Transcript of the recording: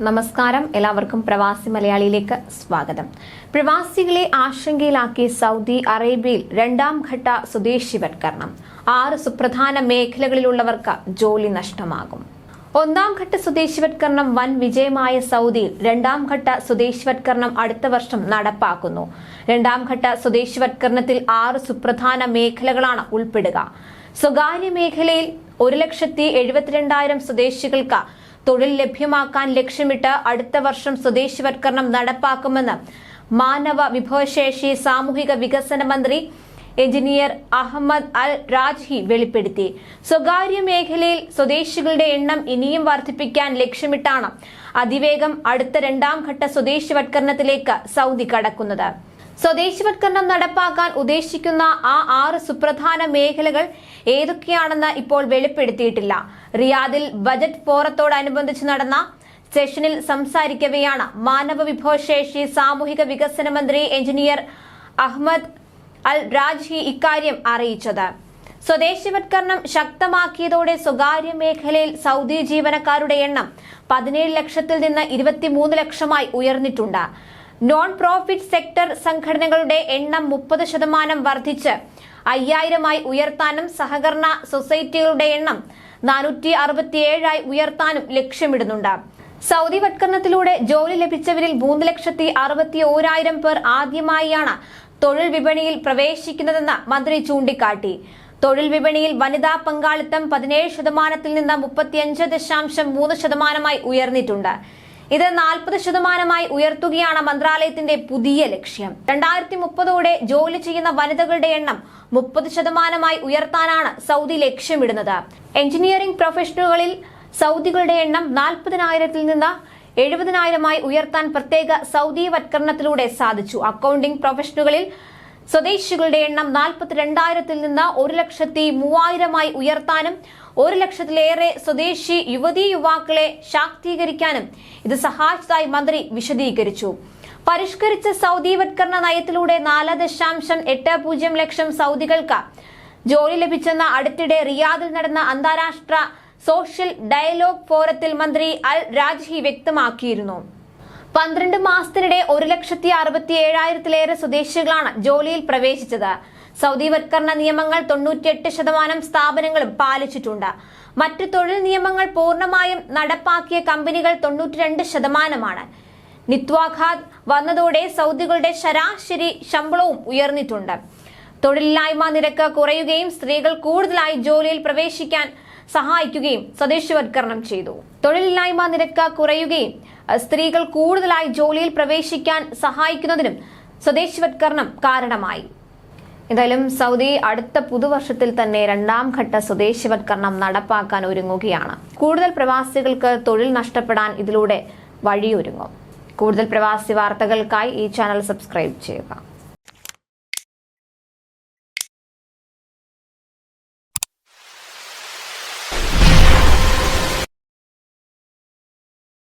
നമസ്കാരം. എല്ലാവർക്കും പ്രവാസി മലയാളിയിലേക്ക് സ്വാഗതം. പ്രവാസികളെ ആശങ്കയിലാക്കി സൗദി അറേബ്യയിൽ രണ്ടാം ഘട്ട സ്വദേശിവത്കരണം. ആറ് സുപ്രധാന മേഖലകളിലുള്ളവർക്ക് ജോലി നഷ്ടമാകും. ഒന്നാം ഘട്ട സ്വദേശിവത്കരണം വൻ വിജയമായ സൗദിയിൽ രണ്ടാം ഘട്ട സ്വദേശിവത്കരണം അടുത്ത വർഷം നടപ്പാക്കുന്നു. രണ്ടാം ഘട്ട സ്വദേശിവത്കരണത്തിൽ ആറ് സുപ്രധാന മേഖലകളാണ് ഉൾപ്പെടുക. സ്വകാര്യ മേഖലയിൽ ഒരു ലക്ഷത്തി എഴുപത്തിരണ്ടായിരം സ്വദേശികൾക്ക് തൊഴിൽ ലഭ്യമാക്കാൻ ലക്ഷ്യമിട്ട് അടുത്ത വർഷം സ്വദേശിവത്കരണം നടപ്പാക്കുമെന്ന് മാനവ വിഭവശേഷി സാമൂഹിക വികസന മന്ത്രി എഞ്ചിനീയർ അഹമ്മദ് അൽ രാജ്ഹി വെളിപ്പെടുത്തി. സ്വകാര്യ മേഖലയിൽ സ്വദേശികളുടെ എണ്ണം ഇനിയും വർദ്ധിപ്പിക്കാൻ ലക്ഷ്യമിട്ടാണ് അതിവേഗം അടുത്ത രണ്ടാം ഘട്ട സ്വദേശിവത്കരണത്തിലേക്ക് സൗദി കടക്കുന്നത്. സ്വദേശിവത്കരണം നടപ്പാക്കാൻ ഉദ്ദേശിക്കുന്ന ആ ആറ് സുപ്രധാന മേഖലകൾ ഏതൊക്കെയാണെന്ന് ഇപ്പോൾ വെളിപ്പെടുത്തിയിട്ടില്ല. റിയാദിൽ ബജറ്റ് ഫോറത്തോടനുബന്ധിച്ച് നടന്ന സെഷനിൽ സംസാരിക്കവെയാണ് മാനവ വിഭവശേഷി സാമൂഹിക വികസന മന്ത്രി എഞ്ചിനീയർ അഹമ്മദ് അൽ രാജ്ഹി ഇക്കാര്യം അറിയിച്ചത്. സ്വദേശിവത്കരണം ശക്തമാക്കിയതോടെ സ്വകാര്യ മേഖലയിൽ സൗദി ജീവനക്കാരുടെ എണ്ണം പതിനേഴ് ലക്ഷത്തിൽ നിന്ന് ഇരുപത്തിമൂന്ന് ലക്ഷമായി ഉയർന്നിട്ടുണ്ട്. നോൺ പ്രോഫിറ്റ് സെക്ടർ സംഘടനകളുടെ എണ്ണം മുപ്പത് ശതമാനം വർദ്ധിച്ച് അയ്യായിരമായി ഉയർത്താനും സഹകരണ സൊസൈറ്റികളുടെ എണ്ണം നാനൂറ്റി അറുപത്തിയേഴായി ഉയർത്താനും ലക്ഷ്യമിടുന്നുണ്ട്. സൗദി വത്കരണത്തിലൂടെ ജോലി ലഭിച്ചവരിൽ മൂന്ന് ലക്ഷത്തി അറുപത്തി ഓരായിരം പേർ ആദ്യമായാണ് തൊഴിൽ വിപണിയിൽ പ്രവേശിക്കുന്നതെന്ന് മന്ത്രി ചൂണ്ടിക്കാട്ടി. തൊഴിൽ വിപണിയിൽ വനിതാ പങ്കാളിത്തം പതിനേഴ് ശതമാനത്തിൽ നിന്ന് മുപ്പത്തിയഞ്ച് ദശാംശം മൂന്ന് ശതമാനമായി ഉയർന്നിട്ടുണ്ട്. ഇത് നാൽപ്പത് ശതമാനമായി ഉയർത്തുകയാണ് മന്ത്രാലയത്തിന്റെ പുതിയ ലക്ഷ്യം. രണ്ടായിരത്തി മുപ്പതോടെ ജോലി ചെയ്യുന്ന വനിതകളുടെ എണ്ണം മുപ്പത് ശതമാനമായി ഉയർത്താനാണ് സൗദി ലക്ഷ്യമിടുന്നത്. എഞ്ചിനീയറിംഗ് പ്രൊഫഷണലുകളിൽ സൗദികളുടെ എണ്ണം നാൽപ്പതിനായിരത്തിൽ നിന്ന് എഴുപതിനായിരമായി ഉയർത്താൻ പ്രത്യേക സൗദി വത്കരണത്തിലൂടെ സാധിച്ചു. അക്കൗണ്ടിംഗ് പ്രൊഫഷണലുകളിൽ സ്വദേശികളുടെ എണ്ണം നാൽപ്പത്തിരണ്ടായിരത്തിൽ നിന്ന് ഒരു ലക്ഷത്തി മൂവായിരമായി ഉയർത്താനും ഒരു ലക്ഷത്തിലേറെ സ്വദേശി യുവതീ യുവാക്കളെ ശാക്തീകരിക്കാനും ഇത് സഹായിച്ചതായി മന്ത്രി വിശദീകരിച്ചു. പരിഷ്കരിച്ച സൗദിവത്കരണ നയത്തിലൂടെ നാല് ദശാംശം എട്ട് പൂജ്യം ലക്ഷം സൗദികൾക്ക് ജോലി ലഭിച്ചെന്ന അടുത്തിടെ റിയാദിൽ നടന്ന അന്താരാഷ്ട്ര സോഷ്യൽ ഡയലോഗ് ഫോറത്തിൽ മന്ത്രി അൽ രാജ്ഹി വ്യക്തമാക്കിയിരുന്നു. പന്ത്രണ്ട് മാസത്തിനിടെ ഒരു ലക്ഷത്തി അറുപത്തി ഏഴായിരത്തിലേറെ സ്വദേശികളാണ് ജോലിയിൽ പ്രവേശിച്ചത്. സൗദിവത്കരണ നിയമങ്ങൾ തൊണ്ണൂറ്റിയെട്ട് ശതമാനം സ്ഥാപനങ്ങളും പാലിച്ചിട്ടുണ്ട്. മറ്റ് തൊഴിൽ നിയമങ്ങൾ പൂർണമായും നടപ്പാക്കിയ കമ്പനികൾ തൊണ്ണൂറ്റിരണ്ട് ശതമാനമാണ്. നിത്വാഘാത് വന്നതോടെ സൗദികളുടെ ശരാശരി ശമ്പളവും ഉയർന്നിട്ടുണ്ട്. തൊഴിലില്ലായ്മ നിരക്ക് കുറയുകയും സ്ത്രീകൾ കൂടുതലായി ജോലിയിൽ പ്രവേശിക്കാൻ സഹായിക്കുകയും സ്വദേശിവത്കരണം ചെയ്തു. തൊഴിലില്ലായ്മ നിരക്ക് കുറയുകയും സ്ത്രീകൾ കൂടുതലായി ജോലിയിൽ പ്രവേശിക്കാൻ സഹായിക്കുന്നതിനും സ്വദേശിവത്കരണം കാരണമായി. എന്തായാലും സൗദി അടുത്ത പുതുവർഷത്തിൽ തന്നെ രണ്ടാം ഘട്ട സ്വദേശിവത്കരണം നടപ്പാക്കാൻ ഒരുങ്ങുകയാണ്. കൂടുതൽ പ്രവാസികൾക്ക് തൊഴിൽ നഷ്ടപ്പെടാൻ ഇതിലൂടെ വഴിയൊരുങ്ങും. കൂടുതൽ പ്രവാസി വാർത്തകൾക്കായി ഈ ചാനൽ സബ്സ്ക്രൈബ് ചെയ്യുക.